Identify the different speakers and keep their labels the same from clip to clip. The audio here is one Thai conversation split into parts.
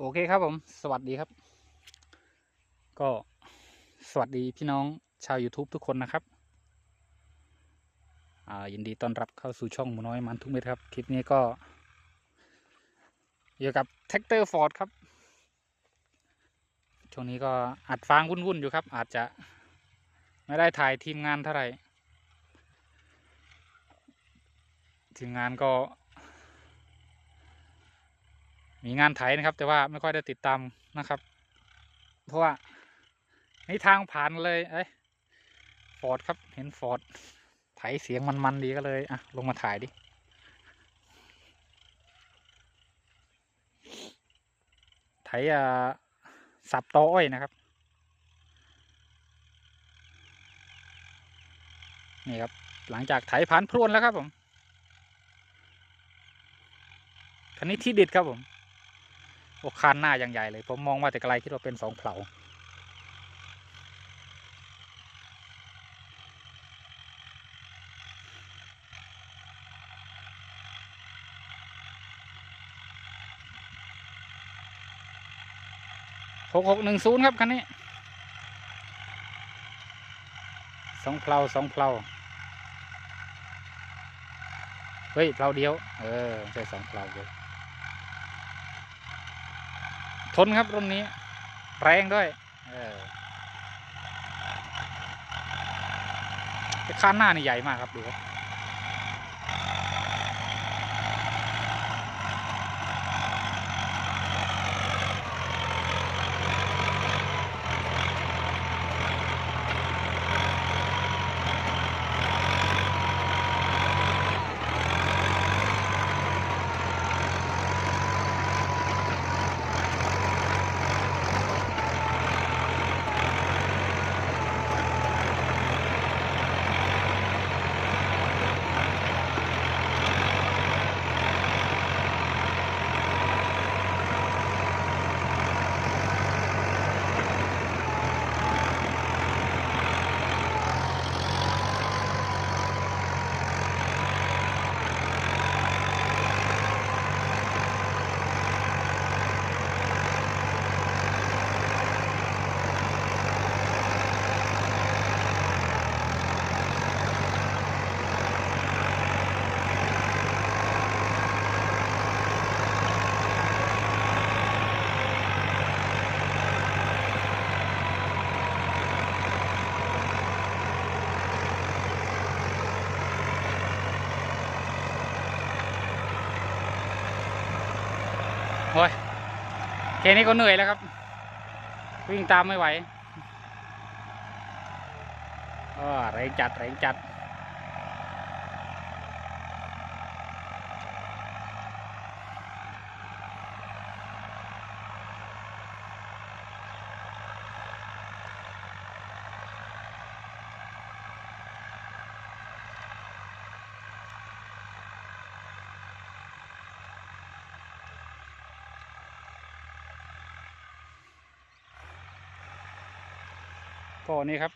Speaker 1: โอเคครับผม สวัสดีครับ ก็สวัสดีพี่น้องชาว YouTube ทุกคนนะครับอ่ายินดีต้อนรับเข้าสู่ช่องมูน้อยมันทุกเม็ดครับ คลิปนี้ก็อยู่กับแท็กเตอร์ฟอร์ดครับ ช่วงนี้ก็อัดฟางวุ่นๆอยู่ครับ อาจจะไม่ได้ถ่ายทีมงานเท่าไหร่ทีมงานก็ มีงานไถนะครับ แต่ว่าไม่ค่อยได้ติดตามนะครับ เพราะว่านี่ทางผ่านเลยเอ้ยฟอร์ดครับ เห็นฟอร์ดไถเสียงมันๆดีก็เลยอะลงมาถ่ายดิไถอ่าสับตออ้อยนะครับนี่ครับหลังจากไถผ่านพรวนแล้วครับผมคันนี้ที่เด็ดครับผม โอ้คานหน้าอย่างใหญ่เลย ผมมองว่าแต่ไกลคิดว่าเป็นสองเผลาหกหกหนึ่งศูนย์ครับคันนี้สองเผลาสองเผลาเฮ้ยเผลาเดียว เออใช่สองเผลาเลย ทนครับรุ่นนี้ แรงด้วยเออแต่ข้านหน้านี่ใหญ่มากครับดูครับ แค่นี้ก็เหนื่อยแล้วครับ วิ่งตามไม่ไหวอ๋อแรงจัดแรงจัด ก็นี่ครับ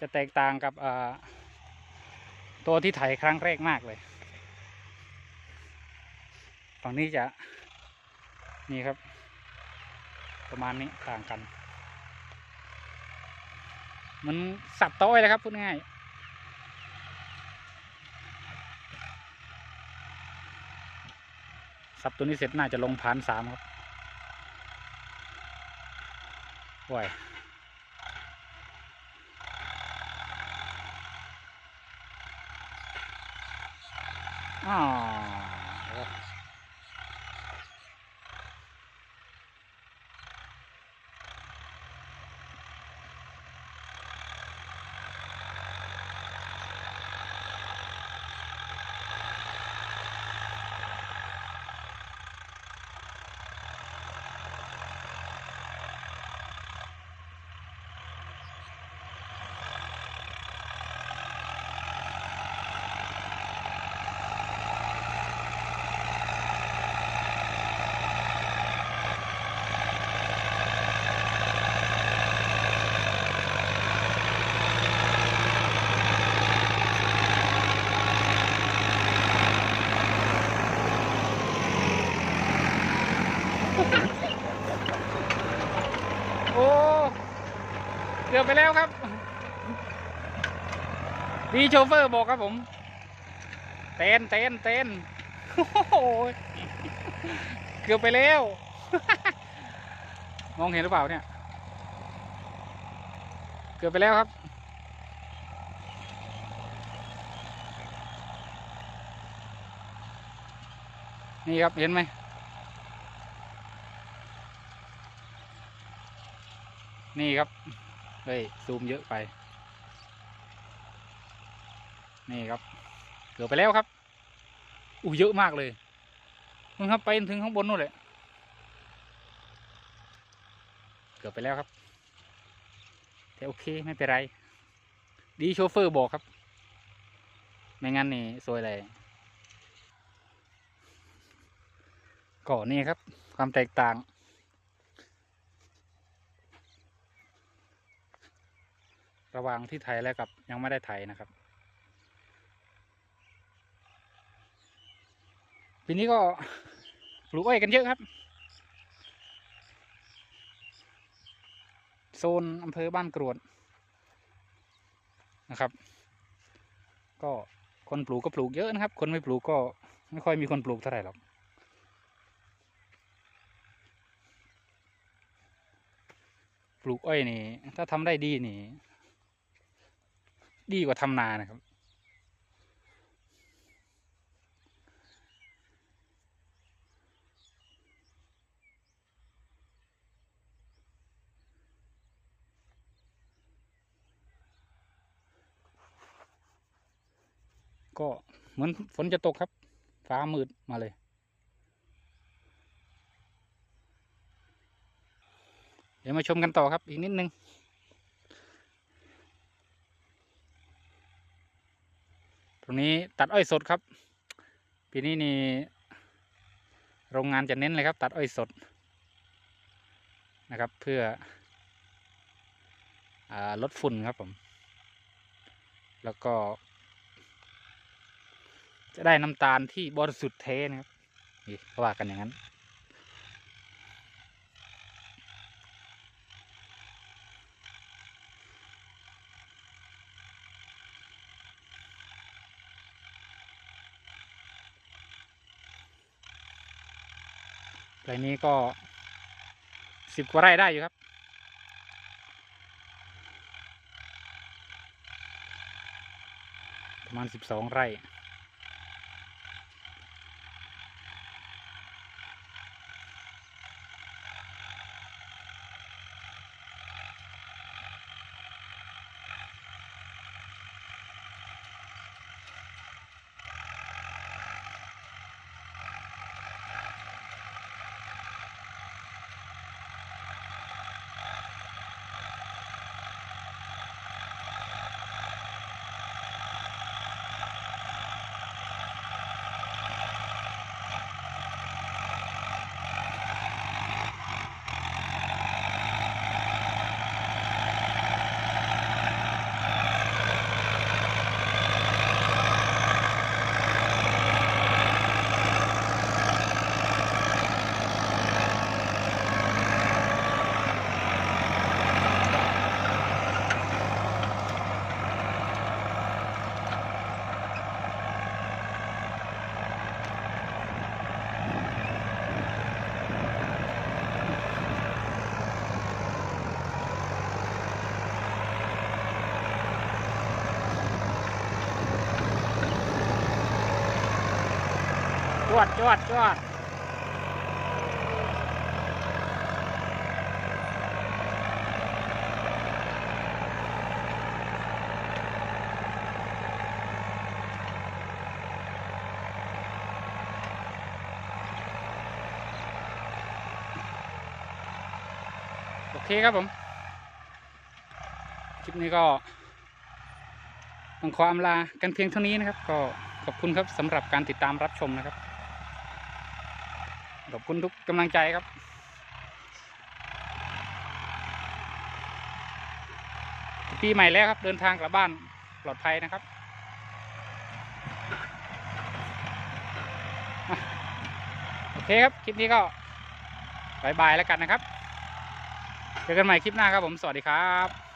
Speaker 1: จะแตกต่างกับตัวที่ไถครั้งแรกมากเลย ฝั่งนี้จะนี่ครับ ประมาณนี้ต่างกัน มันสับโต้อยเลยครับพูดง่ายสับตัวนี้เสร็จน่าจะลงผ่านสามครับว้ 啊 โอ้เกือบไปแล้วครับ ดีโชเฟอร์บอกครับผม เต้นเต้นเต้นโอ้ยเกือบไปแล้ว มองเห็นหรือเปล่าเนี่ย เกือบไปแล้วครับนี่ครับเห็นไหม นี่ครับ เฮ้ย ซูมเยอะไป นี่ครับ เกือบไปแล้วครับ อู้เยอะมากเลยมึงครับไปถึงข้างบนนู่นเลย เกือบไปแล้วครับ แต่โอเคไม่เป็นไร ดีโชเฟอร์บอกครับ ไม่งั้นนี่ซวยเลยก็นี่ครับ ความแตกต่าง ระหว่างที่ไถแล้วกับยังไม่ได้ไถนะครับ ปีนี้ก็ปลูกอ้อยกันเยอะครับ โซนอำเภอบ้านกรวดนะครับ ก็คนปลูกก็ปลูกเยอะนะครับ คนไม่ปลูกก็ไม่ค่อยมีคนปลูกเท่าไหร่หรอกปลูกอ้อยนี่ ถ้าทำได้ดีนี่ ดีกว่าทำนานะครับ ก็เหมือนฝนจะตกครับ ฟ้ามืดมาเลยเดี๋ยวมาชมกันต่อครับอีกนิดนึง ตรงนี้ตัดอ้อยสดครับ ปีนี้นี่โรงงานจะเน้นเลยครับ ตัดอ้อยสดนะครับ เพื่ออลดฝุ่นครับผม แล้วก็ จะได้น้ำตาลที่บริสุทธิ์แท้นะครับนี่ว่ากันอย่างนั้น ไรนี้ก็สิบกว่าไร่ได้อยู่ครับ ประมาณสิบสองไร่ จวดจวดจวดโอเคครับผม คลิปนี้ก็ต้องขออำลากันเพียงเท่านี้นะครับ ก็ขอบคุณครับสำหรับการติดตามรับชมนะครับ ขอบคุณทุกกำลังใจครับปีใหม่แล้วครับ เดินทางกลับบ้านปลอดภัยนะครับ โอเคครับ คลิปนี้ก็บายบายแล้วกันนะครับ เจอกันใหม่คลิปหน้าครับผม สวัสดีครับ